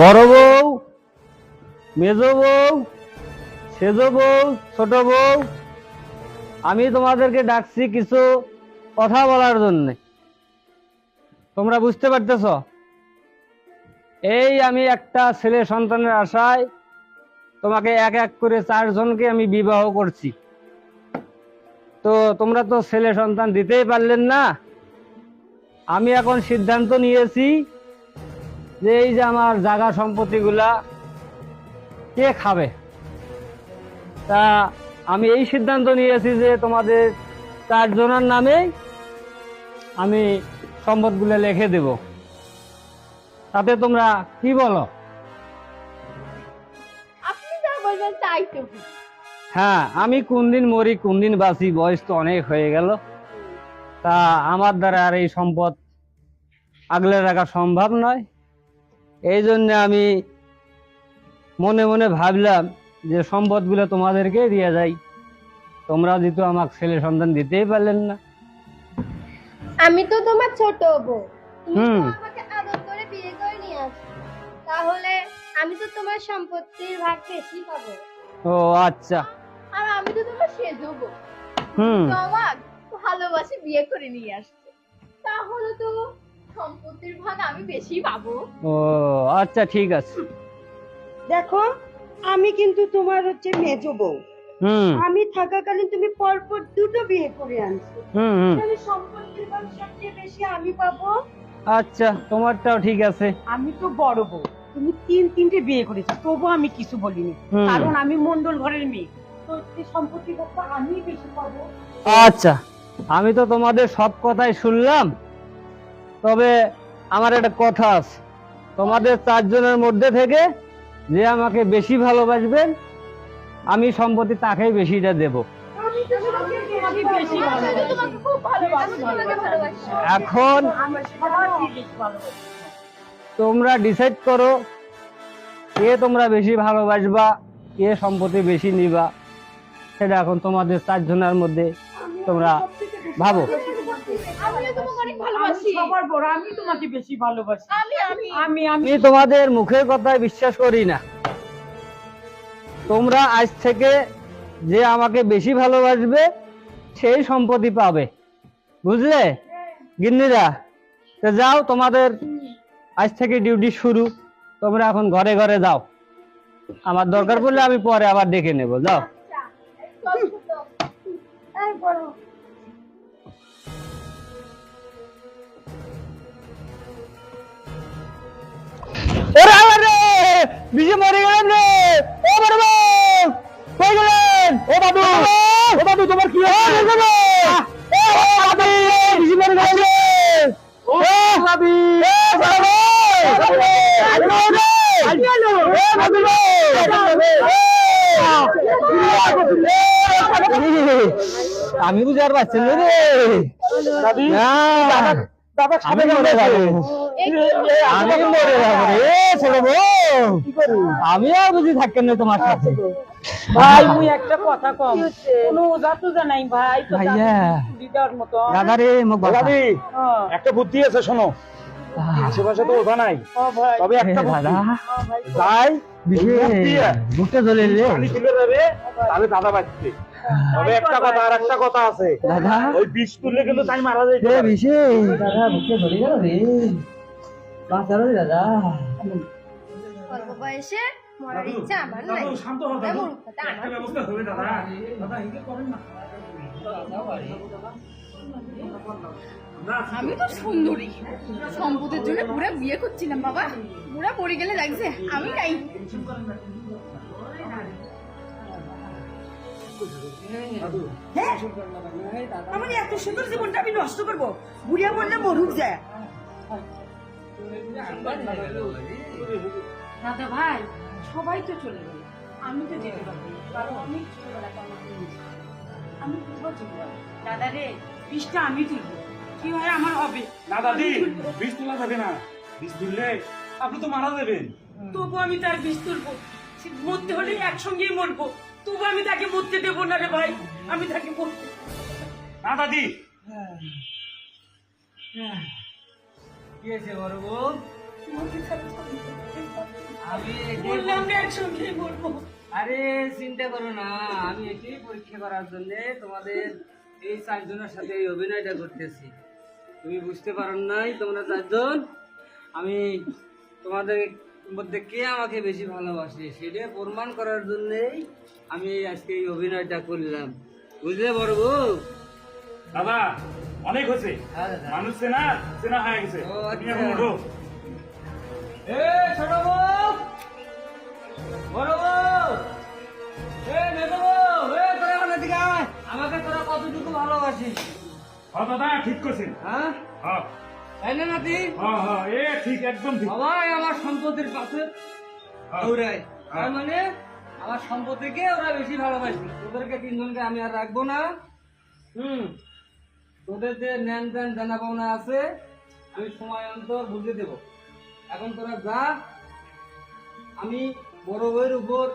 বড় বউ, মেজ বউ, সেজ বউ, ছোট বউ, আমি তোমাদেরকে ডাকছি কিছু কথা বলার জন্য। তোমরা বুঝতে পারতেছ? এই আমি একটা ছেলে সন্তানের আশায় তোমাকে এক এক করে চারজনকে আমি বিবাহ করছি। তো তোমরা তো ছেলে সন্তান দিতেই পারলেন না। আমি এখন সিদ্ধান্ত নিয়েছি যে এই যে আমার জায়গা সম্পত্তিগুলা কে খাবে? তা আমি এই সিদ্ধান্ত নিয়েছি যে তোমাদের চারজনের নামে আমি সম্পদগুলো লিখে দেব। তাতে তোমরা কি বলো? হ্যাঁ আমি কোন দিন মরি কোন দিন বাঁচি বয়স তো অনেক হয়ে গেল। তা আমার দ্বারা আর এই সম্পদ আগলে রাখা সম্ভব নয়। এই জন্য আমি মনে মনে ভাবলাম যে সম্পদগুলো তোমাদেরকে দিয়ে যাই। তোমরা যেহেতু আমার ছেলে সন্তান দিতেই পারলেন না। আমি তো তোমার ছোট বউ। তুমি হুম। আমাকে আদর করে বিয়ে করে নিয়ে আসো। তাহলে আমি তো তোমার সম্পত্তির ভাগ বেশি পাবো। ও আচ্ছা। আর আমি তো তোমার সেজো বউ। হুম। তো আমার ভালোবাসে বিয়ে করে নিয়ে আসছে। তাহলে তো সম্পত্তির ভাগ আমি বেশি পাবো। ও আচ্ছা ঠিক আছে। দেখো আমি কিন্তু তোমার হচ্ছে মেজ বউ। হুম। আমি থাকাকালীন তুমি পরপর দুটো বিয়ে করে আনছো। হুম হুম। তাহলে সম্পত্তির ভাগ সবচেয়ে বেশি আমি পাবো? আচ্ছা তোমারটাও ঠিক আছে। আমি তো বড় বউ। তুমি তিন তিনটে বিয়ে করেছ তবু আমি কিছু বলিনি। হুম। কারণ আমি মন্ডল ঘরের মেয়ে। তো এই সম্পত্তির ভাগটা আমি বেশি পাবো। আচ্ছা আমি তো তোমাদের সব কথাই শুনলাম। তবে আমার একটা কথা আছে। তোমাদের চারজনের মধ্যে থেকে যে আমাকে বেশি ভালোবাসবেন আমি সম্পত্তি তাকেই বেশিটা দেব। এখন তোমরা ডিসাইড করো কে তোমরা বেশি ভালোবাসবা কে সম্পত্তি বেশি নিবা। সেটা এখন তোমাদের চারজনের মধ্যে তোমরা ভাবো। আমি ভালোবাসি। সবার বড় আমি তোমাকে বেশি ভালোবাসি। আমি আমি। আমি আমি আমি তোমাদের মুখের কথায় বিশ্বাস করি না। তোমরা আজ থেকে যে আমাকে বেশি ভালোবাসবে সেই সম্পত্তি পাবে। বুঝলে? গিন্নিরা যাও তোমাদের আজ থেকে ডিউটি শুরু। তোমরা এখন ঘরে ঘরে যাও। আমার দরকার পড়লে আমি পরে আবার ডেকে নেব। যাও। বিজে মরে গেলেন রে। ও বড় কই গেলেন ও বাবু। ও বাবু। তোমার কি হয়েছে? ও বাবু। বিজে মরে গেলেন রে। ও বাবু। ও বাবু। আমি বুঝার পারছি রে। আমি মরে যাব। আমি মরে যাব রে ছোট বউ। আমি আর বুঝি থাকেন না তোমার সাথে। ভাই মুই একটা কথা কম। কোনো ওজা তো জানাই ভাই ভাইয়া। দাদা রে মুখ। দাদি হ্যাঁ। একটা বুদ্ধি আছে শোনো। আশেপাশে তো ওঠা নাই। তবে একটা দাদা যাই বুকটা জ্বলে যাবে তাহলে দাদা বাঁচবে। তবে একটা কথা আর একটা কথা আছে। দাদা? ওই বিষ তুললে কিন্তু তাই মারা যায়। রে বিশে দাদা বুকটা জ্বলে গেল রে। বাঁচালো রে দাদা। অল্প বয়সে মরার ইচ্ছা আমার নাই। শান্ত এই মূর্খতা আমার ব্যবস্থা হবে দাদা। দাদা হিংসা করেন না। আমি তো সুন্দরী। সম্পদের জন্য পুরা বিয়ে করছিলাম বাবা। পুরা পড়ে গেলে লাগছে। আমি নাই। আমার এত সুন্দর জীবনটা আমি নষ্ট করব? বুড়িয়া বললে মরুক যায়। দাদা ভাই সবাই তো চলে যাবে আমি তো যেতে পারব কারণ অনেক ছোটবেলা। আমি কোথাও যেতে পারব দাদা রে বিষটা আমি তুলবো। কি হয় আমার হবে? না দাদি বিষ তোলা যাবে না। বিষ তুললে আপনি তো মারা যাবেন। তবু আমি তার বিষ তুলবো। সে মরতে হলে একসঙ্গেই মরবো। তবু আমি তাকে মরতে দেবো না রে ভাই। আমি তাকে মরতে না। দাদি কি আছে বড় বউ? আমি এটাই বললাম না একসঙ্গে বলব আরে চিন্তা করো না। আমি এটাই পরীক্ষা করার জন্য তোমাদের এই চারজনের সাথে এই অভিনয়টা করতেছি। তুমি বুঝতে পারো নাই তোমরা চারজন? আমি তোমাদের মধ্যে কে আমাকে বেশি ভালোবাসে সেটা প্রমাণ করার জন্যই আমি আজকে এই অভিনয়টা করলাম। বুঝলে বড় বউ? দাদা অনেক হয়েছে। হ্যাঁ। মানুষ চেনা চেনা হয়ে গেছে। তুমি আচ্ছা। এখন ওঠো এ ছোট বউ! বড় বউ! এ মেজো বউ! এ তোরা এখন এদিকে আমাকে তোরা কতটুকু ভালোবাসিস? দাদা ঠিক করছেন। হ্যাঁ? হ্যাঁ তাই না নাতি? হ্যাঁ হ্যাঁ এ ঠিক একদম ঠিক। সবাই আমার সম্পত্তির পাশে হ্যাঁ। দৌড়ায়। তার। মানে আমার সম্পত্তিকে ওরা বেশি তিনজনকে আমি আর রাখব না। হুম। তোদের যে ন্যান ত্যান জানা পাওনা আছে আমি সময় অন্তর বুঝে দেব। এখন তোরা যা আমি বড় বইয়ের উপর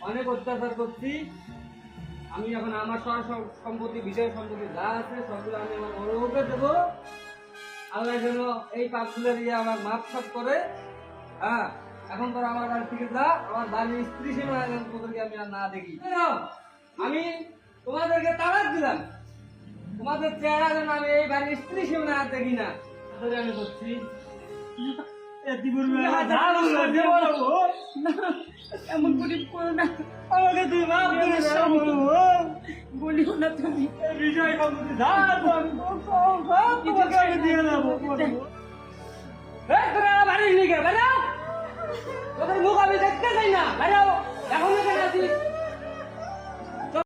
অনেক অত্যাচার করছি। আমি এখন আমার সম্পত্তি বিষয় সম্পত্তি যা আছে সবগুলো আমি আমার বড় বউকে দেবো। আল্লাহ যেন এই পাপগুলো দিয়ে আমার মাপ সাপ করে হ্যাঁ এখন তোরা আমার বাড়ি থেকে যা আমার বাড়ির স্ত্রী সীমা তোদেরকে আমি আর না দেখি আমি তোমাদেরকে তালাক দিলাম তোমাদের চেহারা যেন আমি এই বাড়ির স্ত্রী সীমা আর দেখি না তোদের আমি করছি এমন করো না আমাকে তুই মাপ করে দাও, বড় বউ। বলিও না তুমি এই বিষয় দিয়ে দেবো। তোরা বেরাও তোদের মুখ আমি দেখতে চাই না বেড়াও। এখন এখানে আছিস?